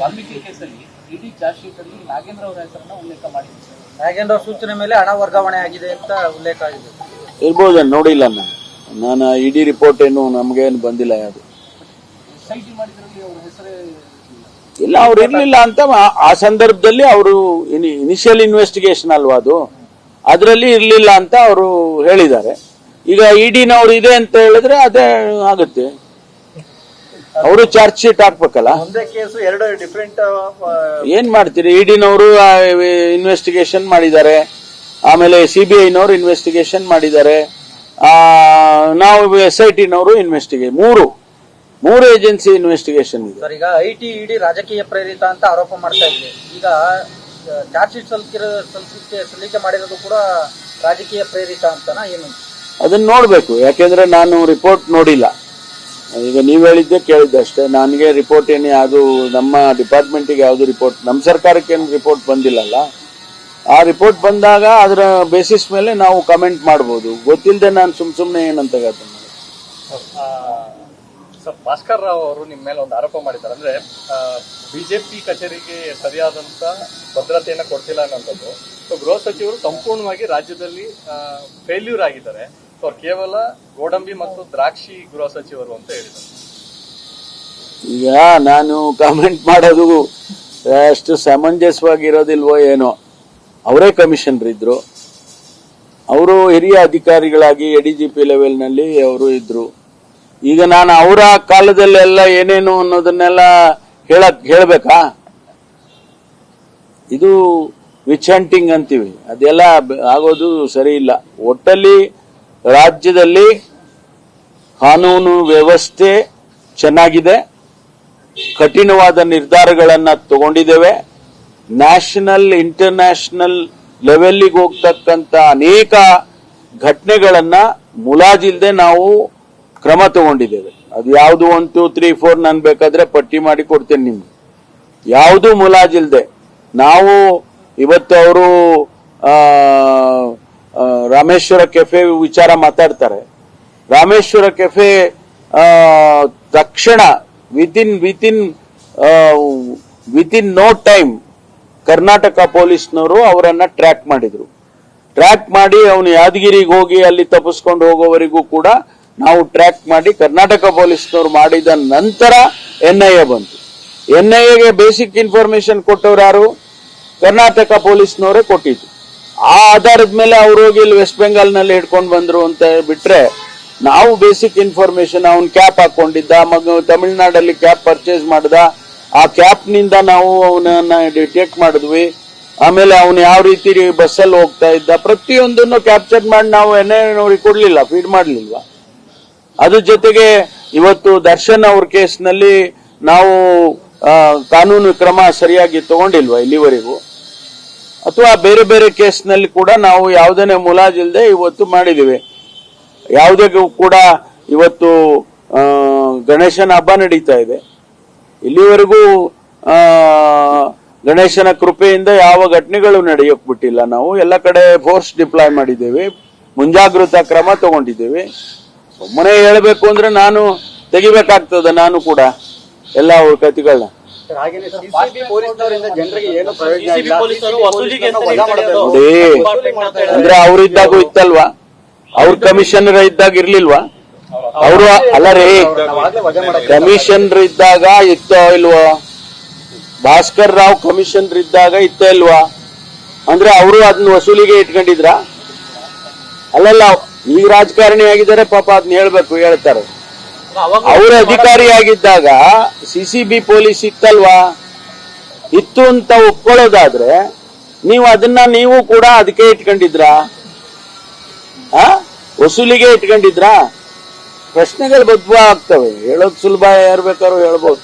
ವಾಲ್ಮೀಕಿ ಕೇಸಲ್ಲಿ ಇಡಿ charge sheet ಅಲ್ಲಿ ನಾಗೇಂದ್ರ ಅವರ ಹೆಸರನ್ನ ಉಲ್ಲೇಖ ಮಾಡಿದ್ರು ನಾಗೇಂದ್ರ ಅವ್ರ ಸೂಚನೆ ಮೇಲೆ ಹಣ ವರ್ಗಾವಣೆ ಆಗಿದೆ ಅಂತ ಉಲ್ಲೇಖ ಆಗಿದೆ. ಇರ್ಬೋದು ನೋಡಿಲ್ಲ ನಾನು. ನಾನು ಇಡಿ ರಿಪೋರ್ಟ್ ಏನು ನಮಗೇನು ಬಂದಿಲ್ಲ ಹೆಸರೇ ಇಲ್ಲ. ಅವ್ರು ಇರ್ಲಿಲ್ಲ ಅಂತ ಆ- ಆ ಸಂದರ್ಭದಲ್ಲಿ ಅವರು ಇನಿಷಿಯಲ್ ಇನ್ವೆಸ್ಟಿಗೇಷನ್ ಅಲ್ವಾ ಅದು? ಅದರಲ್ಲಿ ಇರಲಿಲ್ಲ ಅಂತ ಅವರು ಹೇಳಿದ್ದಾರೆ. ಈಗ ಇಡಿನವ್ರು ಇದೆ ಅಂತ ಹೇಳಿದ್ರೆ ಅದೇ ಆಗುತ್ತೆ. ಅವರು ಚಾರ್ಜ್ ಶೀಟ್ ಹಾಕ್ಬೇಕಲ್ಲ? ಒಂದೇ ಕೇಸು ಎರಡು ಡಿಫ್ರೆಂಟ್ ಏನ್ ಮಾಡ್ತೀರಿ? ಇಡಿನವರು ಇನ್ವೆಸ್ಟಿಗೇಷನ್ ಮಾಡಿದ್ದಾರೆ. ಆಮೇಲೆ ಸಿ ಬಿ ಐನವರು ಇನ್ವೆಸ್ಟಿಗೇಷನ್ ಮಾಡಿದ್ದಾರೆ. ನಾವು ಎಸ್ ಐ ಟಿನವರು ಇನ್ವೆಸ್ಟಿಗೇ ಮೂರು ಮೂರು ಏಜೆನ್ಸಿ ಇನ್ವೆಸ್ಟಿಗೇಷನ್ ಇದೆ. ಸರ್ ಈಗ ಐ ಟಿ ಇಡಿ ರಾಜಕೀಯ ಪ್ರೇರಿತ ಅಂತ ಆರೋಪ ಮಾಡ್ತಾ ಇದ್ವಿ. ಈಗ ಚಾರ್ಜ್ ಶೀಟ್ ಸಲ್ಲಿಕೆ ಸಲ್ಲಿಕೆ ಸಲ್ಲಿಕೆ ಮಾಡಿರೋದು ಕೂಡ ರಾಜಕೀಯ ಪ್ರೇರಿತ ಅಂತನಾ ಏನು? ಅದನ್ನ ನೋಡ್ಬೇಕು. ಯಾಕೆಂದ್ರೆ ನಾನು ರಿಪೋರ್ಟ್ ನೋಡಿಲ್ಲ. ಈಗ ನೀವ್ ಹೇಳಿದ್ದೆ ಕೇಳಿದ್ದೆ ಅಷ್ಟೇ. ನನಗೆ ರಿಪೋರ್ಟ್ ಏನು ಯಾವುದು, ನಮ್ಮ ಡಿಪಾರ್ಟ್ಮೆಂಟಿಗೆ ಯಾವುದು ರಿಪೋರ್ಟ್ ನಮ್ಮ ಸರ್ಕಾರಕ್ಕೆ ಏನು ರಿಪೋರ್ಟ್ ಬಂದಿಲ್ಲಲ್ಲ, ಆ ರಿಪೋರ್ಟ್ ಬಂದಾಗ ಅದರ ಬೇಸಿಸ್ ಮೇಲೆ ನಾವು ಕಮೆಂಟ್ ಮಾಡ್ಬೋದು. ಗೊತ್ತಿಲ್ಲದೆ ನಾನು ಸುಮ್ ಸುಮ್ಮನೆ ಏನಂತ ಹೇಳ್ತೇನೆ. ಸರ್, ಭಾಸ್ಕರ್ ರಾವ್ ಅವರು ನಿಮ್ಮ ಮೇಲೆ ಒಂದು ಆರೋಪ ಮಾಡಿದ್ದಾರೆ. ಅಂದ್ರೆ ಬಿಜೆಪಿ ಕಚೇರಿಗೆ ಸರಿಯಾದಂತ ಭದ್ರತೆಯನ್ನ ಕೊಡ್ತಿಲ್ಲ ಅನ್ನೋಂಥದ್ದು. ಸೊ ಗೃಹ ಸಚಿವರು ಸಂಪೂರ್ಣವಾಗಿ ರಾಜ್ಯದಲ್ಲಿ ಫೇಲ್ಯೂರ್ ಆಗಿದ್ದಾರೆ. ಅವ್ರು ಕೇವಲ ಗೋಡಂಬಿ ಮತ್ತು ದ್ರಾಕ್ಷಿ ಗೃಹ ಸಚಿವರು ಅಂತ ಹೇಳಿದ್ರು. ಈಗ ನಾನು ಕಾಮೆಂಟ್ ಮಾಡೋದು ಅಷ್ಟು ಸಮಂಜಸವಾಗಿರೋದಿಲ್ವೋ ಏನೋ. ಅವರೇ ಕಮಿಷನರ್ ಇದ್ರು ಅವರು ಹಿರಿಯ ಅಧಿಕಾರಿಗಳಾಗಿ ಎಡಿ ಜಿ ಪಿ ಲೆವೆಲ್ನಲ್ಲಿ ಅವರು ಇದ್ರು. ಈಗ ನಾನು ಅವರ ಕಾಲದಲ್ಲೆಲ್ಲ ಏನೇನು ಅನ್ನೋದನ್ನೆಲ್ಲ ಹೇಳಕ್ ಹೇಳಬೇಕಾ? ಇದು ವಿಚ್ ಹಂಟಿಂಗ್ ಅಂತೀವಿ. ಅದೆಲ್ಲ ಆಗೋದು ಸರಿ ಇಲ್ಲ. ಒಟ್ಟಲ್ಲಿ ರಾಜ್ಯದಲ್ಲಿ ಕಾನೂನು ವ್ಯವಸ್ಥೆ ಚೆನ್ನಾಗಿದೆ, ಕಠಿಣವಾದ ನಿರ್ಧಾರಗಳನ್ನು ತಗೊಂಡಿದ್ದೇವೆ. ನ್ಯಾಷನಲ್, ಇಂಟರ್ನ್ಯಾಷನಲ್ ಲೆವೆಲ್ಲಿಗೆ ಹೋಗ್ತಕ್ಕಂಥ ಅನೇಕ ಘಟನೆಗಳನ್ನ ಮುಲಾಜಿಲ್ದೆ ನಾವು ಕ್ರಮ ತಗೊಂಡಿದ್ದೇವೆ. ಅದು ಯಾವುದು ಒನ್ ಟೂ ತ್ರೀ ಫೋರ್ ನಾನು ಬೇಕಾದ್ರೆ ಪಟ್ಟಿ ಮಾಡಿ ಕೊಡ್ತೇನೆ ನಿಮ್ಗೆ. ಯಾವುದು ಮುಲಾಜಿಲ್ದೆ, ನಾವು ಇವತ್ತು ಅವರು ರಾಮೇಶ್ವರ ಕೆಫೆ ವಿಚಾರ ಮಾತಾಡ್ತಾರೆ. ರಾಮೇಶ್ವರ ಕೆಫೆ ತಕ್ಷಣ within within within no time Karnataka ಪೊಲೀಸ್ನವರು ಅವರನ್ನ ಟ್ರ್ಯಾಕ್ ಮಾಡಿದ್ರು. ಟ್ರ್ಯಾಕ್ ಮಾಡಿ ಅವನು ಯಾದಗಿರಿಗೆ ಹೋಗಿ ಅಲ್ಲಿ ತಪ್ಪಿಸ್ಕೊಂಡು ಹೋಗೋವರೆಗೂ ಕೂಡ ನಾವು ಟ್ರ್ಯಾಕ್ ಮಾಡಿ ಕರ್ನಾಟಕ ಪೊಲೀಸ್ನವರು ಮಾಡಿದ ನಂತರ ಎನ್ ಐ ಎ ಬಂತು. ಎನ್ ಐ ಎಗೆ ಬೇಸಿಕ್ ಇನ್ಫಾರ್ಮೇಶನ್ ಕೊಟ್ಟವ್ರು ಯಾರು? ಕರ್ನಾಟಕ ಪೊಲೀಸ್ನವರೇ ಕೊಟ್ಟಿದ್ದು. ಆ ಆಧಾರದ ಮೇಲೆ ಅವ್ರು ಹೋಗಿ ಇಲ್ಲಿ ವೆಸ್ಟ್ ಬೆಂಗಾಲ್ನಲ್ಲಿ ಹಿಡ್ಕೊಂಡು ಬಂದ್ರು ಅಂತ ಬಿಟ್ರೆ ನಾವು ಬೇಸಿಕ್ ಇನ್ಫಾರ್ಮೇಶನ್ ಅವನ್ ಕ್ಯಾಪ್ ಹಾಕೊಂಡಿದ್ದ, ಮಗ ತಮಿಳ್ನಾಡಲ್ಲಿ ಕ್ಯಾಪ್ ಪರ್ಚೇಸ್ ಮಾಡ್ದ. ಆ ಕ್ಯಾಪ್ನಿಂದ ನಾವು ಅವನನ್ನ ಡಿಟೆಕ್ಟ್ ಮಾಡಿದ್ವಿ. ಆಮೇಲೆ ಅವನು ಯಾವ ರೀತಿ ಬಸ್ಸಲ್ಲಿ ಹೋಗ್ತಾ ಇದ್ದ, ಪ್ರತಿಯೊಂದನ್ನು ಕ್ಯಾಪ್ಚರ್ ಮಾಡಿ ನಾವು ಎನ್ ಅವ್ರಿಗೆ ಕೊಡ್ಲಿಲ್ಲ ಫೀಡ್ ಮಾಡ್ಲಿಲ್ವ. ಅದ್ರ ಜೊತೆಗೆ ಇವತ್ತು ದರ್ಶನ್ ಅವ್ರ ಕೇಸ್ನಲ್ಲಿ ನಾವು ಕಾನೂನು ಕ್ರಮ ಸರಿಯಾಗಿ ತಗೊಂಡಿಲ್ವಾ ಇಲ್ಲಿವರೆಗೂ? ಅಥವಾ ಬೇರೆ ಬೇರೆ ಕೇಸ್ನಲ್ಲಿ ಕೂಡ ನಾವು ಯಾವುದೇ ಮುಲಾಜಿಲ್ಲದೆ ಇವತ್ತು ಮಾಡಿದ್ದೀವಿ ಯಾವುದೇ ಕೂಡ ಇವತ್ತು ಗಣೇಶನ ಹಬ್ಬ ನಡೀತಾ ಇದೆ. ಇಲ್ಲಿವರೆಗೂ ಗಣೇಶನ ಕೃಪೆಯಿಂದ ಯಾವ ಘಟನೆಗಳು ನಡೆಯೋಕ್ ಬಿಟ್ಟಿಲ್ಲ ನಾವು. ಎಲ್ಲ ಕಡೆ ಫೋರ್ಸ್ ಡಿಪ್ಲಾಯ್ ಮಾಡಿದ್ದೇವೆ. ಮುಂಜಾಗ್ರತಾ ಕ್ರಮ ತಗೊಂಡಿದ್ದೇವೆ. ಸುಮ್ಮನೆ ಹೇಳಬೇಕು ಅಂದ್ರೆ ನಾನು ತೆಗಿಬೇಕಾಗ್ತದೆ, ನಾನು ಕೂಡ. ಎಲ್ಲ ಅವ್ರ ಕತಿಗಳನ್ನ. ಹಾಗೇನೆ ಅವ್ರು ಇದ್ದಾಗ ಅಂದ್ರೆ ಇತ್ತಲ್ವಾ? ಅವ್ರ ಕಮಿಷನರ್ ಇದ್ದಾಗ ಇರ್ಲಿಲ್ವಾ? ಅವರು ಅಲ್ಲ ರೀ ಕಮಿಷನರ್ ಇದ್ದಾಗ ಇತ್ತೋ ಇಲ್ವೋ? ಭಾಸ್ಕರ್ ರಾವ್ ಕಮಿಷನರ್ ಇದ್ದಾಗ ಇತ್ತೋ ಇಲ್ವಾ? ಅಂದ್ರೆ ಅವರು ಅದನ್ನ ವಸೂಲಿಗೆ ಇಟ್ಕೊಂಡಿದ್ರ? ಅಲ್ಲಲ್ಲ ಈಗ ರಾಜಕಾರಣಿ ಆಗಿದ್ದಾರೆ ಪಾಪ ಅದನ್ನ ಹೇಳ್ಬೇಕು ಹೇಳ್ತಾರೆ. ಅವ್ರ ಅಧಿಕಾರಿಯಾಗಿದ್ದಾಗ ಸಿ ಸಿ ಪೊಲೀಸ್ ಇತ್ತಲ್ವಾ ಇತ್ತು ಅಂತ ಒಪ್ಕೊಳ್ಳೋದಾದ್ರೆ ನೀವು ಅದನ್ನ ನೀವು ಕೂಡ ಅದಕ್ಕೆ ಇಟ್ಕೊಂಡಿದ್ರಾ? ಆ? ವಸೂಲಿಗೆ ಇಟ್ಕೊಂಡಿದ್ರಾ? ಪ್ರಶ್ನೆಗಳು ಬದ್ಧ ಆಗ್ತವೆ ಹೇಳೋದು ಸುಲಭ ಯಾರು ಬೇಕಾದ್ರೂ ಹೇಳ್ಬೋದು.